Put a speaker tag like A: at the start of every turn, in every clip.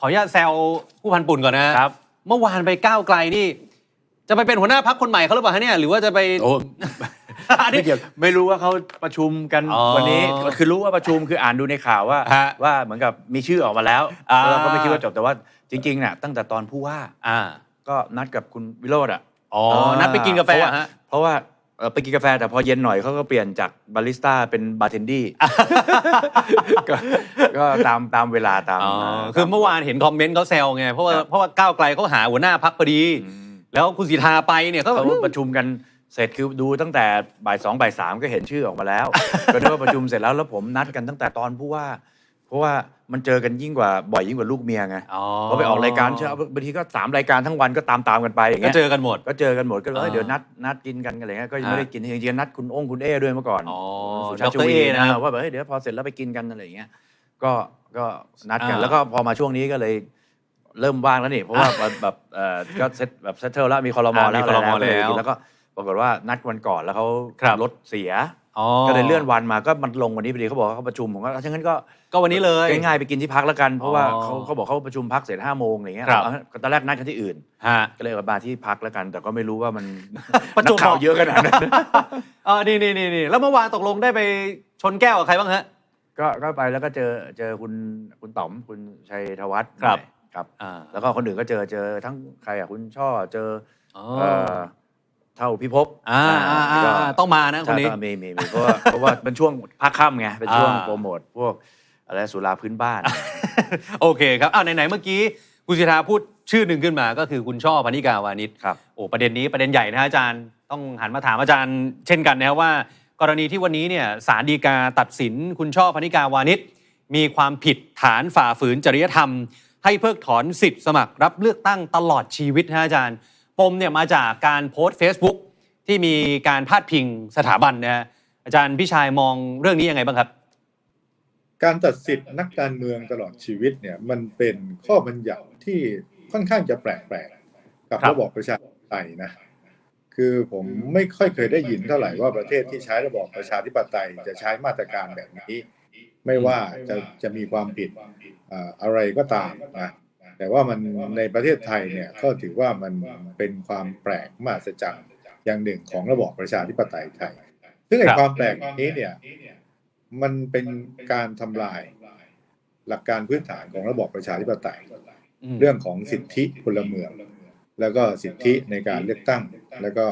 A: ขออนุญาตแซวผู้พันปุ่นก่อนนะครับ เมื่อวานไปก้าวไกลนี่ จะไปเป็นหัวหน้าพักคนใหม่เขาหรือเปล่าฮะเนี่ยหรือว่าจะไป
B: โอ้
A: อันนี้
B: ไม่เกี่ยวไม่รู้ว่าเขาประชุมกัน
A: อ๋อ
B: วันนี้คือรู้ว่าประชุมคืออ่านดูในข่าวว่า
A: ฮะ
B: ว่าเหมือนกับมีชื่อออกมาแล้ว
A: อ่า
B: แล้วเราก็ไม่คิดว่าจบแต่ว่าจริงๆเนี่ยตั้งแต่ตอนผู้ว่า
A: อ่า
B: ก็นัดกับคุณวิโรธอะ
A: อ๋อ
B: เออ
A: นัดไปกินกาแฟ
B: เพราะว่า
A: ฮะ
B: เพราะว่า เอ่อไปกินกาแฟแต่พอเย็นหน่อยเขาก็เปลี่ยนจากบาริสต้าเป็นบาร์เทนดี้ ก็ก็ตามตามเวลาตาม
A: อ๋อ
B: ตาม
A: คือเมื่อวานเห็นคอมเมนต์เขาแซวไงเพราะว่า
B: ครับ
A: เพราะว่าก้าวไกลเขาหาหัวหน้าพักพอดี
B: อืม
A: แล้วคุณสิทธาไปเนี่ยเขา
B: เขาประชุมกันเสร็จคือดูตั้งแต่บ่ายสองบ่ายสามก็เห็นชื่อออกมาแล้ว ก็นึกว่าประชุมเสร็จแล้วแล้วผมนัดกันตั้งแต่ตอนผู้ว่า เพราะว่ามันเจอกันยิ่งกว่าบ่อยยิ่งกว่าลูกเมียไง
A: อ๋อ
B: พอไปออกรายการเช้าบางทีก็สามรายการทั้งวันก็ตามตามๆกันไปอย่าง
A: ก็
B: เงี้ย
A: เจอกันหมด
B: ก็เจอกันหมดก็เลย
A: อ่า
B: เดี๋ยวนัดนัดกินกันอะไรเงี้ยก็ยัง
A: ฮะ
B: ไม่ได้กินจริงๆนัดคุณองค์คุณเอ้ด้วยเมื่อก่อน
A: อ๋อ
B: สุ
A: ด
B: ชาติช
A: ร
B: วี
A: เอนะครับ
B: ว่าแบบเฮ้ยเดี๋ยวพอเสร็จแล้วไปกินกันอะไรอย่างเงี้ยก็ก็นัดกัน
A: อ่า
B: แล้วก็พอมาช่วงนี้ก็เลยเริ่มว่างแล้วนี่เพราะว่าแบบแบบเอ่อก็เซตแบบเซตเทิลแล้วมีคอรมอ
A: อ่า
B: แล้ว
A: มีครมะ
B: ไร
A: แล้ว
B: ก็เยกินแล้วก็ปรากฏว่านัดวันก่อนแล้วเขา
A: ครับ
B: รถเสีย
A: อ๋อ
B: ก็เลยเลื่อนวันมาก็มันลงวันนี้พอดีเขาบอกว่าเขาประชุมผมก็ถ้างั้นก็
A: ก็วันนี้เลย
B: ง่ายๆไปกินที่พักแล้วกันเพราะว่า
A: อ๋อ
B: เขาเขาบอกเขาประชุมพักเสร็จห้าโมงอะไรเงี้ย
A: ครับ
B: เอาตอนแรกนัดกันที่อื่น
A: ฮะ
B: ก็เลยมาที่พักแล้วกัน แต่ก็ไม่รู้ว่ามัน
A: ประจวบ
B: นักข่าว
A: เหมาะ
B: เยอะขนาดนั้น
A: อ๋อนี่นี่นี่นี่แล้วเมื่อวานตกลงได้ไปชนแก้วกับใครบ้างฮะ
B: ก็ก็ไปแล้วก็เจอเจอคุณคุณต๋อมคุณชัยธวัฒน์
A: ครับ
B: ครับ
A: อ่า
B: แล้วก็คนอื่นก็เจอเจอทั้งใครอะคุณช่อเจอ
A: อ๋อ
B: เอ่อ เท่าพิภพ
A: อ่าอ่าอ่า
B: ก็
A: ต้องมานะคนนี้
B: ใช่มีมีมีเพราะว่าเพราะว่าเป็นช่วงภาคค่ำไงเป็นช่วง
A: อ่า
B: โปรโมทพวกอะไรสุราพื้นบ้าน
A: โอเคครับอ้าวไหนๆเมื่อกี้คุณสิทธาพูดชื่อหนึ่งขึ้นมาก็คือคุณช่อพนิกาวานิช
B: ครับ
A: โอ้ประเด็นนี้ประเด็นใหญ่นะฮะอาจารย์ต้องหันมาถามอาจารย์ เช่นกันนะครับว่า กรณีที่วันนี้เนี่ยศาลฎีกาตัดสิน คุณช่อพนิกาวานิชมีความผิดฐานฝ่าฝืนจริยธรรม ให้เพิกถอนสิทธิ์สมัครรับเลือกตั้งตลอดชีวิตนะฮะอาจารย์ ปมเนี่ยมาจากการโพสต์ Facebook ที่มีการพาดพิงสถาบันนะฮะอาจารย์พี่ชายมองเรื่องนี้ยังไงบ้างครับ
C: การตัดสิทธินักการเมืองตลอดชีวิตเนี่ยมันเป็นข้อบัญญัติที่ค่อนข้างจะแปลกๆกับ
A: ครับ
C: ระบอบประชาธิปไตยนะคือผมไม่ค่อยเคยได้ยินเท่าไหร่ว่าประเทศที่ใช้ระบอบประชาธิปไตยจะใช้มาตรการแบบนี้ ไม่ว่าจะจะมีความผิดอ่าอะไรก็ตามนะ แต่ว่ามันในประเทศไทยเนี่ยก็ถือว่ามันเป็นความแปลกมหัศจรรย์อย่างหนึ่งของระบอบประชาธิปไตยไทย ซึ่งไอ้
A: ครับ
C: ความแปลกนี้เนี่ยมันเป็นการทำลายหลักการพื้นฐานของระบอบประชาธิปไตย
A: อืม
C: เรื่องของสิทธิพลเมือง แล้วก็สิทธิในการเลือกตั้ง แล้วก็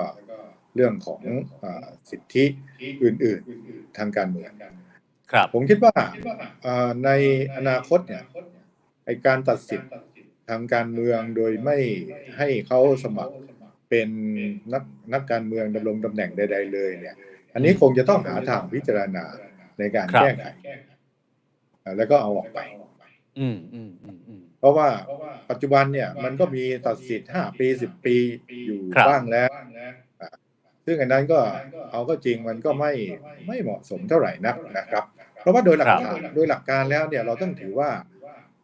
C: เรื่องของอาสิทธิอื่น ๆ ทางการเมือง
A: ครับ
C: ผมคิดว่าอ่าในอนาคตเนี่ยไอการตัดสิทธิ์ ทางการเมืองโดยไม่ให้เขาสมัครเป็นนักนักการเมืองดำรงตำแหน่งใด ๆ เลยเนี่ย อันนี้คงจะต้องหาทางพิจารณาในการ
A: ครับ
C: แก้ไขอ่าแล้วก็เอาออกไป
A: อืมอืมอืมอืม
C: เพราะว่าปัจจุบันเนี่ยมันก็มีตัดสิทธิ์ห้าปีสิบปีอยู่
A: ครับ
C: บ้างแล้วอ่าซึ่งอันนั้นก็เอาก็จริงมันก็ไม่ไม่เหมาะสมเท่าไหร่นักนะครับ เพราะว่าโดยหลักการโดยหลักการแล้วเนี่ยเราต้องถือว่า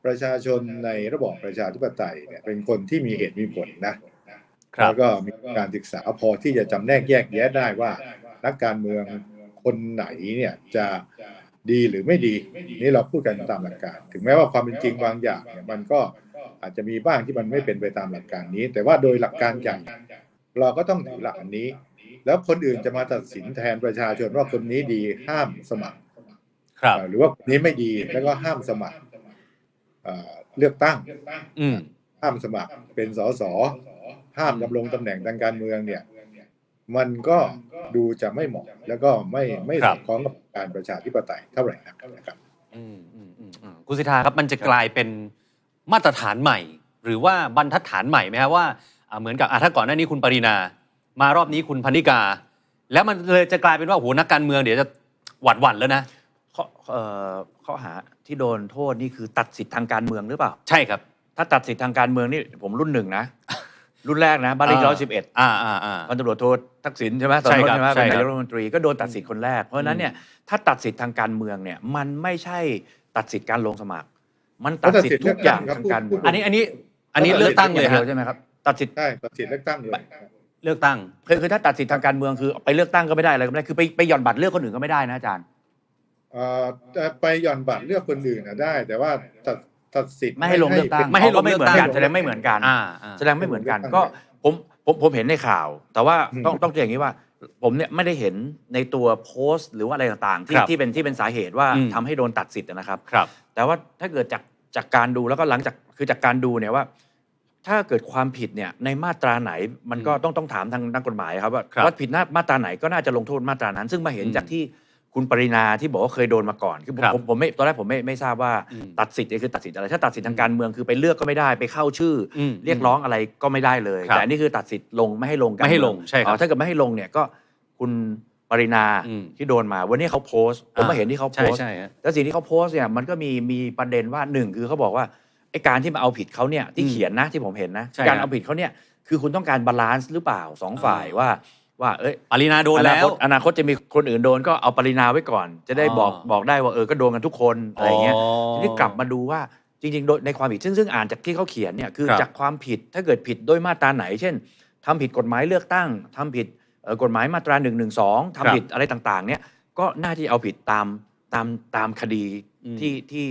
C: ประชาชนในระบอบประชาธิปไตยเนี่ยเป็นคนที่มีเหตุมีผลนะครับแล้วก็มีการศึกษาพอที่จะจำแนกแยกแยะได้ว่า นักการเมืองคนไหนเนี่ยจะดีหรือไม่ดี นี่เราพูดกันตามหลักการ ถึงแม้ว่าความเป็นจริงบางอย่างเนี่ยมันก็อาจจะมีบ้างที่มันไม่เป็นไปตามหลักการนี้ แต่ว่าโดยหลักการใหญ่เราก็ต้องถือหลักอันนี้ แล้วคนอื่นจะมาตัดสินแทนประชาชนว่าคนนี้ดีห้ามสมัคร
A: ครับ
C: เอ่อหรือว่าคนนี้ไม่ดีแล้วก็ห้ามสมัคร เอ่อเลือกตั้ง
A: อืม
C: ห้ามสมัครเป็นสสห้ามดำรงตำแหน่งทางการเมืองเนี่ย มันก็ดูจะไม่เหมาะ แล้วก็ไม่ไม่
A: ครั
C: ส
A: บ
C: อดคล้องกับการประชาธิปไตยเท่าไหร่นักนะครับ
A: อืมอืมอืมอืมคุณสิทธาครับมันจะกลายเป็นมาตรฐานใหม่ หรือว่าบรรทัดฐานใหม่ไหมครับว่าอ่าเหมือนกับอะถ้าก่อนหน้านี้คุณปรินา มารอบนี้คุณพนิกา แล้วมันเลยจะกลายเป็นว่าโหนักการเมืองเดี๋ยวจะหวั่นหวั่นๆแล้วนะ
B: ข้อเอ่อข้อหาที่โดนโทษนี่คือตัดสิทธิ์ทางการเมืองหรือเปล่า
A: ใช่ครับ
B: ถ้าตัดสิทธิ์ทางการเมืองนี่ผมรุ่นหนึ่งนะ รุ่นแรกนะบ้านเลข
A: อ่า
B: ร้อยสิบเอ็ด
A: อ่าอ่าอ่า
B: พันตำรวจโททักษิณใช่ไหมตอน
A: ใช่
B: นั้น
A: ครับ
B: ใช่ไหม
A: ใช่
B: เป็น
A: ครับ
B: นายกรัฐมนตรีก็โดนตัดสิทธิ์คนแรก เพราะฉะนั้นเนี่ยถ้าตัดสิทธิ์ทางการเมืองเนี่ยมันไม่ใช่ตัดสิทธิ์การลงสมัคร มันตัดสิทธิ์ทุกอย่างทางการเมือง
A: อันนี้อันนี้อันนี้เลือกตั้งเลย
B: ดี
A: ฮะ
B: วใช่ไหมครับตัดสิทธิ์
C: ใช่ตัดสินเลือกตั้งเลย
A: เลือกตั้ง
B: คือคือถ้าตัดสิทธิ์ทางการเมืองคือไปเลือกตั้งก็ไม่ได้อะไรก็ไม่ได้คือไปไปหย่อนบัตรเลือกคนอื่นก็ไม่ได้นะอาจารย์
C: เอ่อ จะไปหย่อนบัตรเลือกคนอื่นนะได้ แต่ว่าตัดตัดสิทธิ์
B: ไม่ให้ลงเลือกตั้ง
A: ไม่ให้ลง
B: ไม่
A: เลือก
B: เหมือนกัน
A: ตั้ง
B: แสดงไม่เหมือนกัน
A: อ่าอ่า
B: แสดงไม่เหมือนกัน ก็ผมผมผมเห็นในข่าว แต่ว่าต้องต้องเรียนอย่างนี้ว่า ผมเนี่ยไม่ได้เห็นในตัวโพสต์ หรือว่าอะไรต่างๆ ที่
A: ครับ
B: ที่เป็นที่เป็นสาเหตุว่า
A: อืม
B: ทำให้โดนตัดสิทธิ์นะครับ
A: ครับ
B: แต่ว่าถ้าเกิดจากจากการดูแล้วก็หลังจากคือจากการดูเนี่ยว่า ถ้าเกิดความผิดเนี่ยในมาตราไหนมันก็ต้องต้องถามทางนักกฎหมายครับว่า
A: ครับ
B: ว่าผิดหน้ามาตราไหนก็น่าจะลงโทษมาตรานั้น ซึ่งมาเห็น
A: อืม
B: จากที่ คุณปรินาที่บอกว่าเคยโดนมาก่อนคือผม
A: ครับ
B: ผมผมไม่ตอนแรกผมไม่ไม่ทราบว่า
A: อืม
B: ตัดสิทธิ์เนี่ยคือตัดสิทธิ์อะไรถ้าตัดสิทธิ์ทางการเมืองคือไปเลือกก็ไม่ได้ไปเข้าชื่ออ
A: ม
B: เรียกร้องอะไรก็ไม่ได้เลย
A: ครับ
B: แต่อันนี่คือตัดสิทธิ์ลงไม่ให้ลงการ
A: ไม่ให้ลง
B: เมือ
A: ใช่ครับ
B: อ๋อถ้าเกิดไม่ให้ลงเนี่ยก็คุณปรินา
A: อืม
B: ที่โดนมาวันนี้เขาโพสต์ผมมาเห็นที่เขาโพ
A: ใช่
B: สต์
A: ใช่ฮะ
B: แล้วสิ่งที่เขาโพสต์เนี่ยมันก็มีมีประเด็นว่าหนึ่งคือเขาบอกว่าไอ้การที่มาเอาผิดเขาเนี่ยที่
A: อืม
B: เขียนนะที่ผมเห็นนะ
A: ใช่
B: การ
A: ฮะ
B: เอาผิดเขาเนี่ยคือคุณต้องการบาลานซ์หรือเปล่าสองฝ่าย
A: อ่า
B: ว่า ว่าเอ้ย
A: ปรินาโดน
B: อนา
A: แล้
B: คว ตอนาคตจะมีคนอื่นโดนก็เอาปรินาไว้ก่อน จะได้บอก
A: อ๋อ
B: บอกได้ว่าเออก็โดนกันทุกคนอะไรเงี้ย
A: อ๋อ
B: ทีนี้กลับมาดูว่าจริงๆโดยในความผิดซึ่งซึ่งอ่านจากที่เขาเขียนเนี่ยคือ
A: ครับ
B: จากความผิดถ้าเกิดผิดโดยมาตราไหน เช่นทำผิดกฎหมายเลือกตั้งทำผิดเอ่อกฎหมายมาตรา1นึทำผิดอะไรต่างๆ เนี่ยก็น่าที่เอาผิดตามตามตามคดี
A: อืม
B: ที่ที่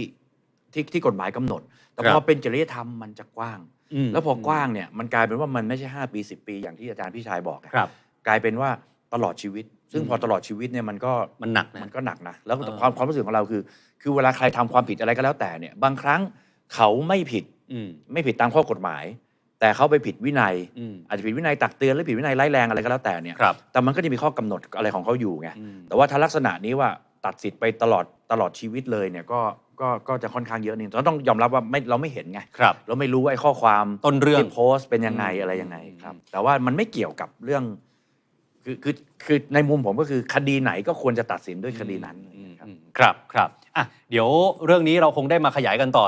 B: ที่ที่กฎหมายกำหนด แต่
A: ครับ
B: พอเป็นจริยธรรมมันจะกว้าง
A: ม
B: แล้วพอกว้างเนี่ยมันกลายเป็นว่ามันไม่ใช่ 5 ปี 10 ปีอย่างที่อาจารย์พี่ชายบอกอะ
A: ครับ
B: กลายเป็นว่าตลอดชีวิต ซึ่ง
A: อืม
B: พอตลอดชีวิตเนี่ยมันก็
A: มันหนักนะ
B: มันก็หนักนะแล้ว
A: เออ
B: ความความรู้สึกของเราคือ คือเวลาใครทำความผิดอะไรก็แล้วแต่เนี่ยบางครั้งเขาไม่ผิด
A: อืม
B: ไม่ผิดตามข้อกฎหมาย แต่เขาไปผิดวินัย
A: อืม
B: อาจจะผิดวินัยตักเตือนหรือผิดวินัยร้ายแรงอะไรก็แล้วแต่เนี่ย
A: ครับ
B: แต่มันก็จะมีข้อกำหนดอะไรของเขาอยู่ไง
A: อืม
B: แต่ว่าถ้าลักษณะนี้ว่าตัดสิทธิ์ไปตลอดตลอดชีวิตเลยเนี่ยก็ก็ก็จะค่อนข้างเยอะนึงเราต้องยอมรับว่าไม่เราไม่เห็นไง
A: ครับ
B: เราไม่รู้ว่าไอ้ข้อความ
A: ต้นเรื่อง
B: ที่โพสต์เป็นยังไง
A: อืม
B: อะไรยังไงครับ
A: อืม
B: แต่ว่ามันไม่เกี่ยวกับเรื่อง คือคือคือในมุมผมก็คือคดีไหนก็ควรจะตัดสินด้วยคดีนั้น
A: อืม
B: ครับ
A: อืมครับครับอะเดี๋ยวเรื่องนี้เราคงได้มาขยายกันต่อ